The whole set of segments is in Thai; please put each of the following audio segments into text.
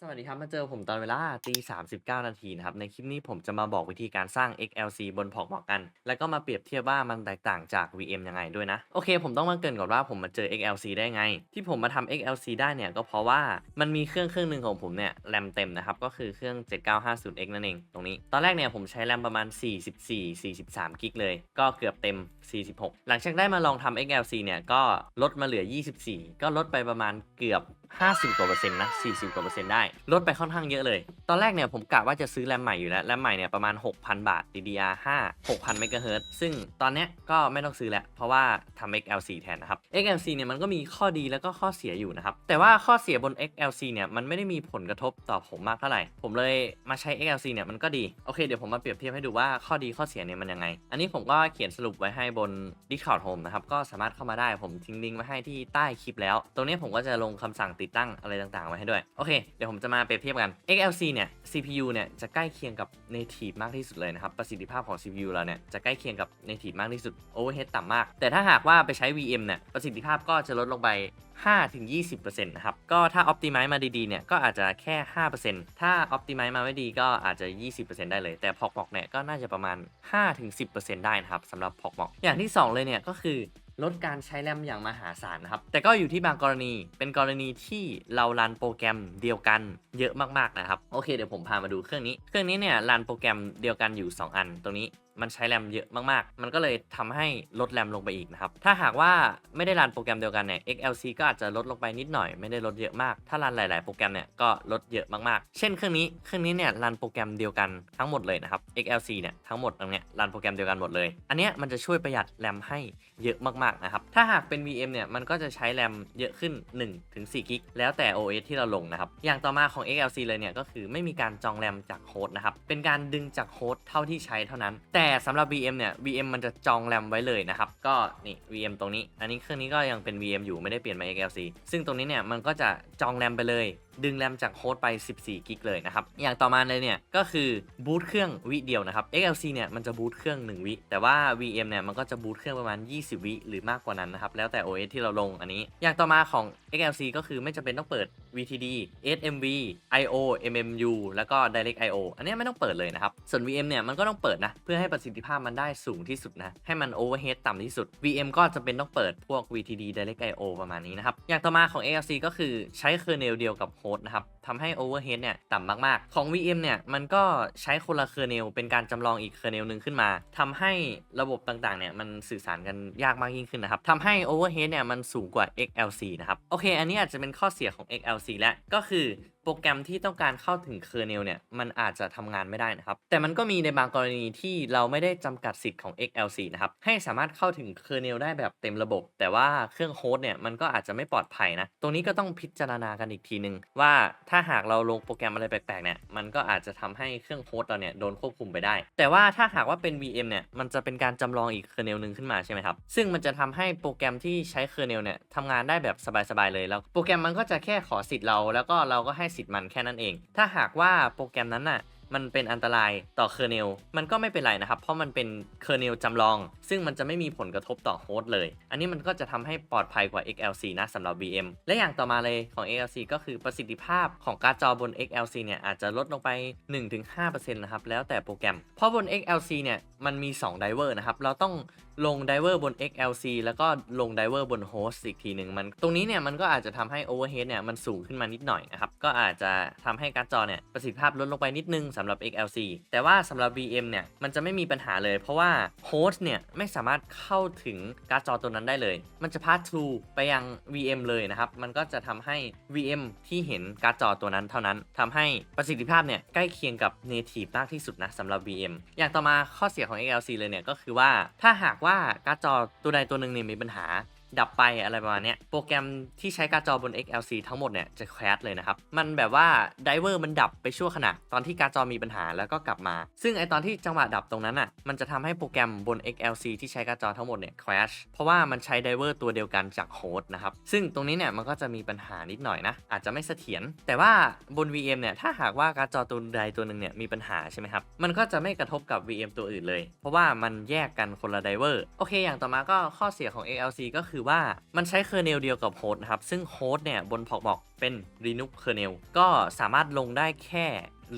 สวัสดีครับ มาเจอผมตอนเวลาตี39นาทีนะครับ ในคลิปนี้ผมจะมาบอกวิธีการสร้าง XLC บนพอกเหมาะกัน แล้วก็มาเปรียบเทียบว่ามันแตกต่างจาก VM ยังไงด้วยนะ โอเค ผมต้องมาเกินก่อนว่าผมมาเจอ XLC ได้ไง ที่ผมมาทำ XLC ได้เนี่ย ก็เพราะว่ามันมีเครื่องเครื่องหนึ่งของผมเนี่ยแรมเต็มนะครับ ก็คือเครื่อง 7950X นั่นเอง ตรงนี้ ตอนแรกเนี่ยผมใช้แรมประมาณ 44 43กิกเลย ก็เกือบเต็ม 46 หลังจากได้มาลองทำ XLC เนี่ยก็ลดมาเหลือ 24 ก็ลดไปประมาณเกือบ50กว่าเปอร์เซ็นต์นะ40กว่าเปอร์เซ็นต์ได้ ลดไปค่อนข้างเยอะเลย ตอนแรกเนี่ยผมกะว่าจะซื้อแรมใหม่อยู่แล้ว แรมใหม่เนี่ยประมาณ 6,000 บาท DDR5 6,000เมกะเฮิรตซ์ซึ่งตอนเนี้ยก็ไม่ต้องซื้อแล้ว เพราะว่าทำ XLC แทนนะครับ XLC เนี่ยมันก็มีข้อดีแล้วก็ข้อเสียอยู่นะครับ แต่ว่าข้อเสียบน XLC เนี่ยมันไม่ได้มีผลกระทบต่อผมมากเท่าไหร่ ผมเลยมาใช้ XLC เนี่ยมันก็ดี โอเคเดี๋ยวผมมาเปรียบเทียบให้ดูว่าข้อดีข้อเสียเนี่ยมันยังไง อันนี้ผมก็เขียนสรุปไว้ให้บน Discord Home นะครับ ก็สามารถเข้ามาได้ ผมทิ้งลิงก์ไว้ให้ที่ใต้คลิปแล้ว ตรงนี้ผมก็จะลงคำสั่งติดตั้งอะไรต่างๆไว้ให้ด้วย โอเค เดี๋ยวผมจะมาเปรียบเทียบกัน XLC เนี่ย CPU เนี่ยจะใกล้เคียงกับ Native มากที่สุดเลยนะครับ ประสิทธิภาพของ CPU เราเนี่ยจะใกล้เคียงกับ Native มากที่สุด Overhead ต่ำมาก แต่ถ้าหากว่าไปใช้ VM เนี่ยประสิทธิภาพก็จะลดลงไป 5-20%นะครับ ก็ถ้า Optimize มาดีๆ เนี่ยก็อาจจะแค่ 5%ถ้า Optimize มาไม่ดีก็อาจจะ 20%ได้เลย แต่ p o c m o c เนี่ยก็น่าจะประมาณ 5-10%ได้นะครับสำหรับ p o c m o c อย่างที่ 2 เลยเนี่ยก็คือ ลดการใช้แรมอย่างมหาศาลนะครับ แต่ก็อยู่ที่บางกรณี เป็นกรณีที่เรารันโปรแกรมเดียวกันเยอะมากๆนะครับ โอเคเดี๋ยวผมพามาดูเครื่องนี้ เครื่องนี้เนี่ยรันโปรแกรมเดียวกันอยู่ 2 อันตรงนี้ มันใช้แรมเยอะมากๆ มันก็เลยทำให้ลดแรมลงไปอีกนะครับ ถ้าหากว่าไม่ได้รันโปรแกรมเดียวกันเนี่ย XLC ก็อาจจะลดลงไปนิดหน่อย ไม่ได้ลดเยอะมาก ถ้ารันหลาย ๆ โปรแกรมเนี่ยก็ลดเยอะมากๆ เช่นเครื่องนี้ เครื่องนี้เนี่ยรันโปรแกรมเดียวกันทั้งหมดเลยนะครับ XLC เนี่ยทั้งหมดตรงเนี้ยรันโปรแกรมเดียวกันหมดเลย อันเนี้ยมันจะช่วยประหยัดแรมให้เยอะมากๆนะครับ ถ้าหากเป็น VM เนี่ยมันก็จะใช้แรมเยอะขึ้น 1-4กิก แล้วแต่ OS ที่เราลงนะครับ อย่างต่อมาของ XLC เลยเนี่ยก็คือไม่มีการจองแรมจากโฮสต์นะครับ เป็นการดึงจากโฮสต์เท่าที่ใช้เท่านั้น แต่สำหรับ VM เนี่ย VM มันจะจองแรมไว้เลยนะครับ ก็นี่ VM ตรงนี้ อันนี้เครื่องนี้ก็ยังเป็น VM อยู่ไม่ได้เปลี่ยนมา XLC ซึ่งตรงนี้เนี่ยมันก็จะจองแรมไปเลย ดึงแรมจากโฮสต์ไป 14 กิกเลยนะครับ อย่างต่อมาเลยเนี่ยก็คือบูตเครื่องวิเดียวนะครับ XLC เนี่ยมันจะบูตเครื่อง 1 วิ แต่ว่า VM เนี่ยมันก็จะบูตเครื่องประมาณ 20 วิ หรือมากกว่านั้นนะครับ แล้วแต่ OS ที่เราลงอันนี้ อย่างต่อมาของ XLC ก็คือไม่จำเป็นต้องเปิด VTD SMV IO MMU แล้วก็ Direct IO อันนี้ไม่ต้องเปิดเลยนะครับ ส่วน VM เนี่ยมันก็ต้องเปิดนะ เพื่อให้ประสิทธิภาพมันได้สูงที่สุดนะ ให้มัน overhead ต่ำที่สุด VM ก็จะเป็นต้องเปิดพวก VTD Direct IO ประมาณนี้นะครับ อย่างต่อมาของ XLC ก็คือใช้เคอร์เนลเดียวกับโฮสต์นะครับทำให้ overhead เนี่ยต่ำมากๆ ของ VM เนี่ยมันก็ใช้คนละเคอร์เนลเป็นการจำลองอีกเคอร์เนลหนึ่งขึ้นมาทำให้ระบบต่างๆเนี่ยมันสื่อสารกันยากมากยิ่งขึ้นนะครับทำให้ overhead เนี่ยมันสูงกว่า XLC นะครับ โอเค อันนี้อาจจะเป็นข้อเสียของ XLC และก็คือ โปรแกรมที่ต้องการเข้าถึงเคอร์เนลเนี่ยมันอาจจะทำงานไม่ได้นะครับ แต่มันก็มีในบางกรณีที่เราไม่ได้จำกัดสิทธิ์ของ XLC นะครับ ให้สามารถเข้าถึงเคอร์เนลได้แบบเต็มระบบ แต่ว่าเครื่องโฮสต์เนี่ยมันก็อาจจะไม่ปลอดภัยนะ ตรงนี้ก็ต้องพิจารณากันอีกทีนึง ว่าถ้าหากเราลงโปรแกรมอะไรแปลกๆเนี่ยมันก็อาจจะทำให้เครื่องโฮสต์เราเนี่ยโดนควบคุมไปได้ แต่ว่าถ้าหากว่าเป็น VM เนี่ยมันจะเป็นการจำลองอีกเคอร์เนลหนึ่งขึ้นมาใช่ไหมครับซึ่งมันจะทำให้โปรแกรมที่ใช้เคอร์เนลเนี่ยทำงานได้แบบสบายๆเลยแล้วโปรแกรมมันก็จะแค่ขอสิทธิ์เราแล้วก็เราก็ให้สิทธิ์มันแค่นั้นเอง ถ้าหากว่าโปรแกรมนั้นน่ะมันเป็นอันตรายต่อเคอร์เนล มันก็ไม่เป็นไรนะครับ เพราะมันเป็นเคอร์เนลจำลอง ซึ่งมันจะไม่มีผลกระทบต่อโฮสต์เลย อันนี้มันก็จะทำให้ปลอดภัยกว่า XLC นะสำหรับ VM และอย่างต่อมาเลยของ XLC ก็คือประสิทธิภาพของการ์ดจอบน XLC เนี่ยอาจจะลดลงไป 1-5%นะครับ แล้วแต่โปรแกรม เพราะบน XLC เนี่ยมันมี2ไดเวอร์นะครับ เราต้อง ลงไดเวอร์บน XLC แล้วก็ลงไดเวอร์บนโฮสต์อีกทีหนึ่งมันตรงนี้เนี่ยมันก็อาจจะทำให้ overhead เนี่ยมันสูงขึ้นมานิดหน่อยนะครับ ก็อาจจะทำให้การ์ดจอเนี่ยประสิทธิภาพลดลงไปนิดนึงสำหรับ XLC แต่ว่าสำหรับ VM เนี่ยมันจะไม่มีปัญหาเลย เพราะว่าโฮสต์เนี่ยไม่สามารถเข้าถึงการ์ดจอตัวนั้นได้เลย มันจะพาส to ไปยัง VM เลยนะครับ มันก็จะทำให้ VM ที่เห็นการ์ดจอตัวนั้นเท่านั้นทำให้ประสิทธิภาพเนี่ยใกล้เคียงกับ native มากที่สุดนะสำหรับ VM อย่างต่อมาข้อเสียของ XLC เลยเนี่ยก็คือว่าถ้าหากว่าการ์ดจอตัวใดตัวหนึ่งเนี่ยมีปัญหา ดับไปอะไรประมาณนี้โปรแกรมที่ใช้การ์ดจอบน XLC ทั้งหมดเนี่ยจะแคสเลยนะครับ มันแบบว่าไดเวอร์มันดับไปชั่วขณะตอนที่การ์ดจอมีปัญหาแล้วก็กลับมา ซึ่งไอตอนที่จังหวะดับตรงนั้นอะมันจะทำให้โปรแกรมบน XLC ที่ใช้การ์ดจอทั้งหมดเนี่ยแคสเพราะว่ามันใช้ไดเวอร์ตัวเดียวกันจากโฮสต์นะครับ ซึ่งตรงนี้เนี่ยมันก็จะมีปัญหานิดหน่อยนะ อาจจะไม่เสถียรแต่ว่าบน VM เนี่ยถ้าหากว่าการ์ดจอตัวใดตัวหนึ่งเนี่ยมีปัญหาใช่ไหมครับมันก็จะไม่กระทบกับ VM ตัวอื่นเลย เพราะว่ามันแยกกันคนละไดเวอร์โอเค อย่างต่อมาก็ข้อเสียของ ALC ก็คือว่ามันใช้เคอร์เนลเดียวกับโฮสต์นะครับ ซึ่งโฮสต์เนี่ยบนพอกบอกเป็น Linux kernel ก็สามารถลงได้แค่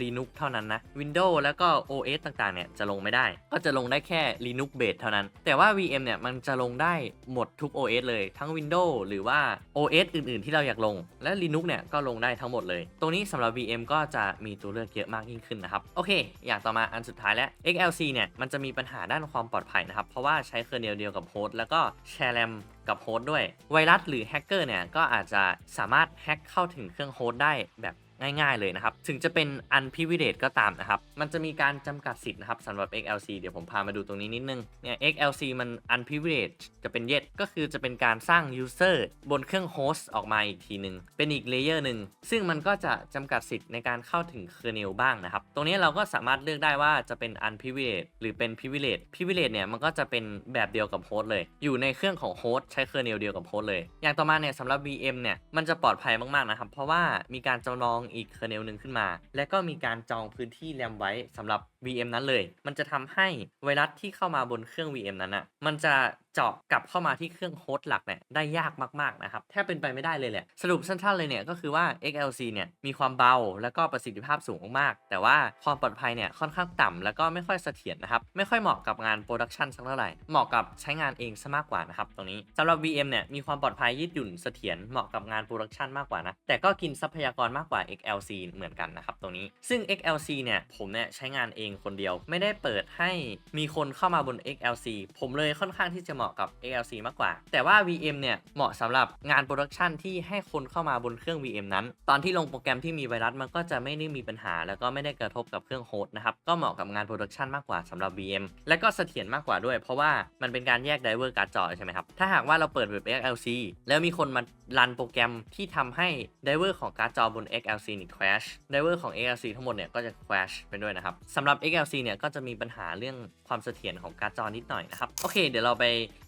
Linux เท่านั้นนะ Windows แล้วก็ OS ต่างๆ เนี่ยจะลงไม่ได้ ก็จะลงได้แค่ Linux base เท่านั้น แต่ว่า VM เนี่ยมันจะลงได้หมดทุก OS เลยทั้ง Windows หรือว่า OS อื่นๆ ที่เราอยากลง และ Linux เนี่ยก็ลงได้ทั้งหมดเลย ตรงนี้สำหรับ VM ก็จะมีตัวเลือกเยอะมากยิ่งขึ้นนะครับ โอเค อย่างต่อมาอันสุดท้ายแล้ว XLC เนี่ยมันจะมีปัญหาด้านความปลอดภัยนะครับ เพราะว่าใช้เคอร์เนลเดียวกับโฮสต์แล้วก็แชร์แรมกับโฮสต์ด้วย ไวรัสหรือแฮกเกอร์เนี่ยก็อาจจะสามารถแฮกเข้าถึงเครื่องโฮสต์ได้แบบ ง่ายๆเลยนะครับ ถึงจะเป็น unprivileged ก็ตามนะครับ มันจะมีการจำกัดสิทธิ์นะครับสำหรับ XLC เดี๋ยวผมพามาดูตรงนี้นิดนึง เนี่ย XLC มัน unprivileged จะเป็น yet ก็คือจะเป็นการสร้าง user บนเครื่องโฮสต์ออกมาอีกทีหนึ่งเป็นอีกเลเยอร์หนึ่ง ซึ่งมันก็จะจำกัดสิทธิ์ในการเข้าถึง kernel บ้างนะครับ ตรงนี้เราก็สามารถเลือกได้ว่าจะเป็น unprivileged หรือเป็น privileged privileged เนี่ยมันก็จะเป็นแบบเดียวกับโฮสต์เลย อยู่ในเครื่องของโฮสต์ใช้ kernel เดียวกับโฮสต์เลย อย่างต่อมาเนี่ยสำหรับ VM เนี่ยมันจะปลอดภัยมากๆนะครับ เพราะว่ามีการจำลองอีกแคนเนลหนึ่งขึ้นมา และก็มีการจองพื้นที่แรมไว้สำหรับ VM นั้นเลย มันจะทำให้ไวรัสที่เข้ามาบนเครื่อง VM นั้นอะ มันจะเจาะกลับเข้ามาที่เครื่องโฮสต์หลักเนี่ยได้ยากมากๆนะครับ แทบเป็นไปไม่ได้เลยแหละ สรุปสั้นๆเลยเนี่ยก็คือว่า XLC เนี่ยมีความเบาแล้วก็ประสิทธิภาพสูงมากๆแต่ว่าความปลอดภัยเนี่ยค่อนข้างต่ำแล้วก็ไม่ค่อยเสถียรนะครับ ไม่ค่อยเหมาะกับงานโปรดักชันสักเท่าไหร่ เหมาะกับใช้งานเองซะมากกว่านะครับตรงนี้สำหรับ VM เนี่ยมีความปลอดภัยยืดหยุ่นเสถียรเหมาะกับงานโปรดักชันมากกว่านะ แต่ก็กินทรัพยากรมากกว่า XLC เหมือนกันนะครับตรงนี้ ซึ่ง XLC เนี่ยผมเนี่ยใช้งานเองคนเดียว ไม่ได้เปิดให้มีคนเข้ามาบน XLC ผมเลยค่อนข้างที่จะเหมาะกับ XLC มากกว่า แต่ว่า VM เนี่ยเหมาะสำหรับงานโปรดักชันที่ให้คนเข้ามาบนเครื่อง VM นั้น ตอนที่ลงโปรแกรมที่มีไวรัสมันก็จะไม่ได้มีปัญหา แล้วก็ไม่ได้กระทบกับเครื่องโฮสต์นะครับ ก็เหมาะกับงานโปรดักชันมากกว่าสำหรับ VM และก็เสถียรมากกว่าด้วย เพราะว่ามันเป็นการแยกไดเวอร์การ์ดจอใช่ไหมครับ ถ้าหากว่าเราเปิดแบบ XLC แล้วมีคนมา รันโปรแกรมที่ทำให้ไดเวอร์ของการ์ดจอบน XLC นี่ crash ไดเวอร์ของ XLC ทั้งหมดเนี่ยก็จะ crash ไปด้วยนะครับสำหรับ XLC เนี่ยก็จะมีปัญหาเรื่องความเสถียรของการ์ดจอนิดหน่อยนะครับ โอเค เดี๋ยวเราไป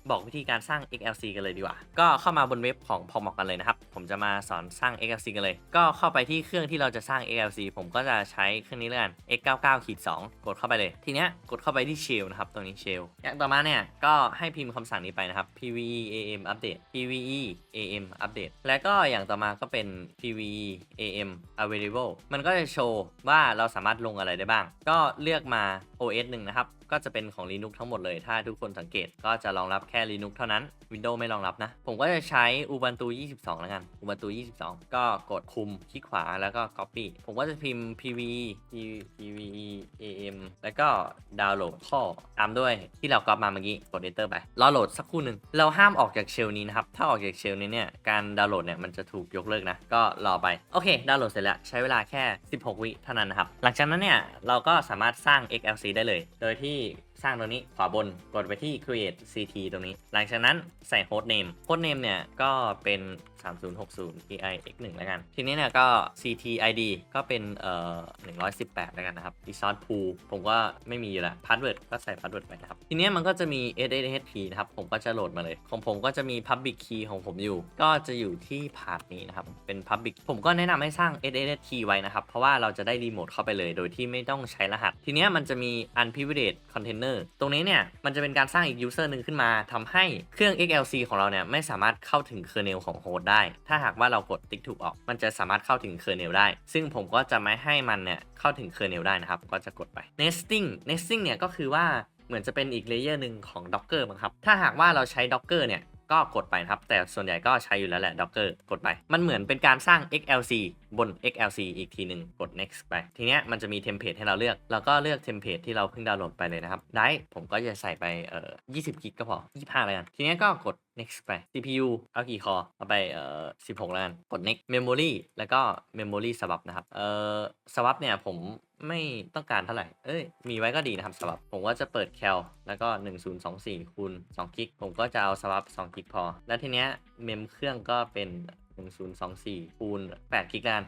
บอกวิธีการสร้าง XLC กันเลยดีกว่า ก็เข้ามาบนเว็บของพอมอกกันเลยนะครับ ผมจะมาสอนสร้าง XLC กันเลย ก็เข้าไปที่เครื่องที่เราจะสร้าง XLC ผมก็จะใช้เครื่องนี้เลยกัน X99-2 กดเข้าไปเลย ทีเนี้ยกดเข้าไปที่ shell นะครับ ตรงนี้ shell อย่างต่อมาเนี่ยก็ให้พิมพ์คำสั่งนี้ไปนะครับ pve am update pve am update แล้วก็อย่างต่อมาก็เป็น pve am available มันก็จะโชว์ว่าเราสามารถลงอะไรได้บ้าง ก็เลือกมา OS หนึ่งนะครับ ก็จะเป็นของ Linux ทั้งหมดเลย ถ้าทุกคนสังเกตก็จะรองรับแค่ Linux เท่านั้น Windows ไม่รองรับนะ ผมก็จะใช้ Ubuntu 22 แล้วกัน Ubuntu 22 ก็กดคุมคลิกขวาแล้วก็ Copy ผมก็จะพิมพ์ pve pve am แล้วก็ดาวน์โหลดข้อตามด้วยที่เราก๊อปมาเมื่อกี้กด Enter ไปรอโหลดสักครู่หนึ่งเราห้ามออกจากเชลนี้นะครับถ้าออกจากเชลนี้เนี่ยการดาวน์โหลดเนี่ยมันจะถูกยกเลิกนะก็รอไปโอเคดาวน์โหลดเสร็จแล้วใช้เวลาแค่ 16 วิเท่านั้นนะครับหลังจากนั้นเนี่ยเราก็สามารถสร้าง XLC ได้เลย โดยที่สร้างตรงนี้ขวาบนกดไปที่ create ct ตรงนี้ หลังจากนั้นใส่ host name host name เนี่ยก็เป็น 3060 ei x1 แล้วกัน ทีนี้เนี่ยก็ ct id ก็เป็นเอ่อ118 แล้วกันนะครับ resort pool ผมก็ไม่มีอยู่แล้ว password ก็ใส่ password ไปนะครับ ทีนี้มันก็จะมี sshp นะครับ ผมก็จะโหลดมาเลย ของผมก็จะมี public key ของผมอยู่ ก็จะอยู่ที่พาร์ทนี้นะครับ เป็น public ผมก็แนะนำให้สร้าง sshp ไว้นะครับ เพราะว่าเราจะได้รีโมทเข้าไปเลย โดยที่ไม่ต้องใช้รหัส ทีนี้มันจะมี unprivileged container ตรงนี้เนี่ย มันจะเป็นการสร้างอีก user หนึ่งขึ้นมาทำให้เครื่อง XLC ของเราเนี่ยไม่สามารถเข้าถึง kernel ของโฮสต์ได้ ถ้าหากว่าเรากดติ๊กถูกออก มันจะสามารถเข้าถึง kernel ได้ ซึ่งผมก็จะไม่ให้มันเนี่ยเข้าถึง kernel ได้นะครับ ก็จะกดไป nesting nesting เนี่ยก็คือว่าเหมือนจะเป็นอีกเลเยอร์หนึ่งของ docker มั้งครับ ถ้าหากว่าเราใช้ docker เนี่ยก็กดไปครับ แต่ส่วนใหญ่ก็ใช้อยู่แล้วแหละ Docker กดไป มันเหมือนเป็นการสร้าง XLC บน XLC อีกทีหนึ่งกด next ไป ทีเนี้ยมันจะมีเทมเพลตให้เราเลือกแล้วก็เลือกเทมเพลตที่เราเพิ่งดาวน์โหลดไปเลยนะครับ ได้ผมก็จะใส่ไปเอ่อ20 กิกก็พอ 25 แล้วกัน ทีเนี้ยก็กด next ไป CPU เอากี่คอ เอาไปเอ่อ16ล้วกันกด next memory แล้วก็ memory swap นะครับ เอ่อ swap เนี่ยผมไม่ต้องการเท่าไหร่ เอ้ย มีไว้ก็ดีนะครับ swap ผมก็จะเปิด cal แล้วก็ 1024คูณ2กิก ผมก็จะเอา swap 2กิกพอ แล้วทีเนี้ยเมมเครื่องก็เป็น 1024คูณ8กิกล้วกัน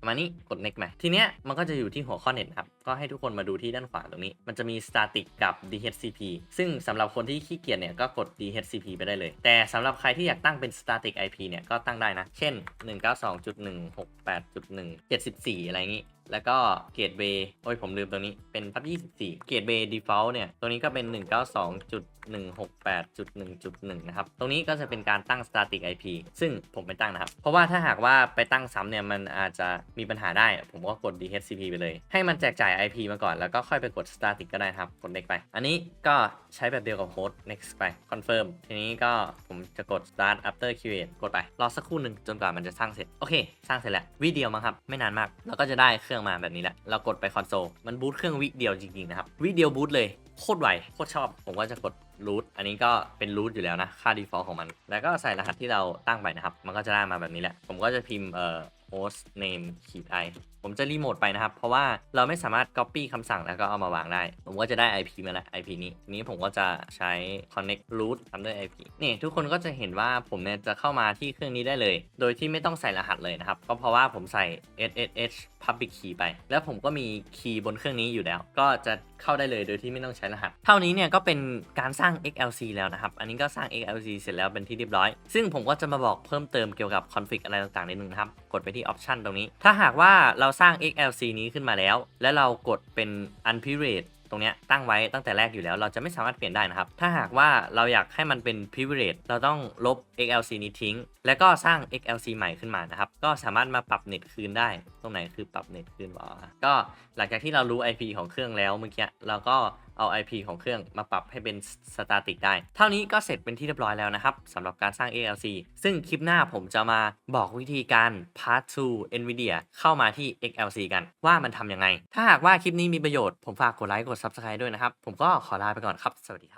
ประมาณนี้กด next ไปทีเนี้ยมันก็จะอยู่ที่หัวข้อเน็ตนะครับ ก็ให้ทุกคนมาดูที่ด้านขวาตรงนี้ มันจะมี static กับ DHCP ซึ่งสำหรับคนที่ขี้เกียจเนี่ยก็กด DHCP ไปได้เลย แต่สำหรับใครที่อยากตั้งเป็น static IP เนี่ยก็ตั้งได้นะ เช่น 192.168.174 อะไรอย่างนี้แล้วก็เกตเบย์โอ้ยผมลืมตัวนี้เป็นพับ24 เกตเบย์ default เนี่ย ตัวนี้ก็เป็น 192.168.1.1 นะครับ ตรงนี้ก็จะเป็นการตั้ง static IP ซึ่งผมไม่ตั้งนะครับ เพราะว่าถ้าหากว่าไปตั้งซ้ำเนี่ย มันอาจจะมีปัญหาได้ ผมก็กด DHCP ไปเลย ให้มันแจกจ่าย IP มาก่อน แล้วก็ค่อยไปกด static ก็ได้ครับ กด next ไป อันนี้ก็ใช้แบบเดียวกับโฮสต์ next ไป confirm ทีนี้ก็ผมจะกด start after create กดไป รอสักครู่หนึ่งจนกว่ามันจะสร้างเสร็จ โอเค สร้างเสร็จแล้ววิเดียวมั้งครับ ไม่นานมาก แล้วก็จะได้เครื่องมาแบบนี้แหละ เรากดไปคอนโซล มันบูตเครื่องวิเดียวจริงๆนะครับ วิเดียวบูตเลย โคตรไว โคตรชอบ ผมก็จะกด root อันนี้ก็เป็น root อยู่แล้วนะ ค่า default ของมัน แล้วก็ใส่รหัสที่เราตั้งไปนะครับ มันก็จะได้มาแบบนี้แหละ ผมก็จะพิมพ์เอ่อ host name ขีด i ผมจะรีโมทไปนะครับ เพราะว่าเราไม่สามารถ copy คำสั่งแล้วก็เอามาวางได้ ผมก็จะได้ IP มาแล้ว IP นี้ทีนี้ผมก็จะใช้ connect root ทำด้วย IP นี่ทุกคนก็จะเห็นว่าผมเนี่ยจะเข้ามาที่เครื่องนี้ได้เลย โดยที่ไม่ต้องใส่รหัสเลยนะครับ ก็เพราะว่าผมใส่ SSH public key ไป แล้วผมก็มีคีย์บนเครื่องนี้อยู่แล้ว ก็จะเข้าได้เลยโดยที่ไม่ต้องใช้รหัส เท่านี้เนี่ยก็เป็นการสร้าง XLC แล้วนะครับ อันนี้ก็สร้าง XLC เสร็จแล้วเป็นที่เรียบร้อย ซึ่งผมก็จะมาบอกเพิ่มเติมเกี่ยวกับ config อะไรต่างๆนิดนึงนะครับ กดไปที่ option ตรงนี้ ถ้าหากว่าเราสร้าง XLC นี้ขึ้นมาแล้ว และเรากดเป็น unprivilege ตรงเนี้ยตั้งไว้ตั้งแต่แรกอยู่แล้วเราจะไม่สามารถเปลี่ยนได้นะครับ ถ้าหากว่าเราอยากให้มันเป็น privilege เราต้องลบ XLC นี้ทิ้งแล้วก็สร้าง XLC ใหม่ขึ้นมานะครับ ก็สามารถมาปรับเน็ตคืนได้ ตรงไหนคือปรับเน็ตคืนวะก็หลังจากที่เรารู้ IP ของเครื่องแล้วเมื่อกี้เราก็เอา IP ของเครื่องมาปรับให้เป็น static ได้ เท่านี้ก็เสร็จเป็นที่เรียบร้อยแล้วนะครับสำหรับการสร้าง ALC ซึ่งคลิปหน้าผมจะมาบอกวิธีการ part to NVIDIA เข้ามาที่ XLC กันว่ามันทำยังไง ถ้าหากว่าคลิปนี้มีประโยชน์ผมฝากกดไลค์กด subscribe ด้วยนะครับ ผมก็ขอลาไปก่อนครับ สวัสดีครับ